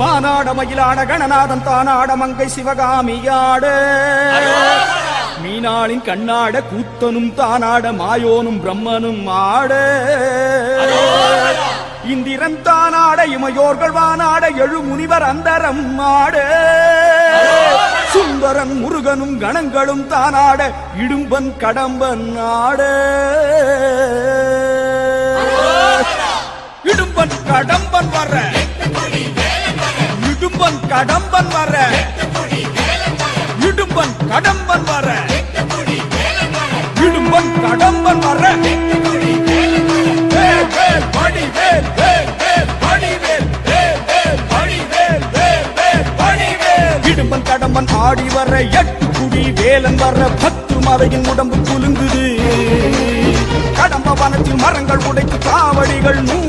மானாட மயிலாட கணநாதன் தானாட மங்கை சிவகாமியாட. மீனாளின் கண்ணாட கூத்தனும் தானாட மாயோனும் பிரம்மனும் ஆட. இந்திரன் தானாட இமையோர்கள் வானாட எழு முனிவர் அந்தரம் ஆட. சுந்தரன் முருகனும் கணங்களும் தானாட இடும்பன் கடம்பன் ஆட. இடும்பன் கடம்பன் வர்ற இடும்பன் கடம்பன் வர. இடும்பன் கடம்பன் வர. இடும்பன் கடம்பன் வர. இடும்பன் கடம்பன் ஆடி வர எட்டு குடி வேலன் வர பத்து மலையின் உடம்பு குலுங்குது. கடம்ப வனத்தில் மரங்கள் உடைத்து காவடிகள் நூறு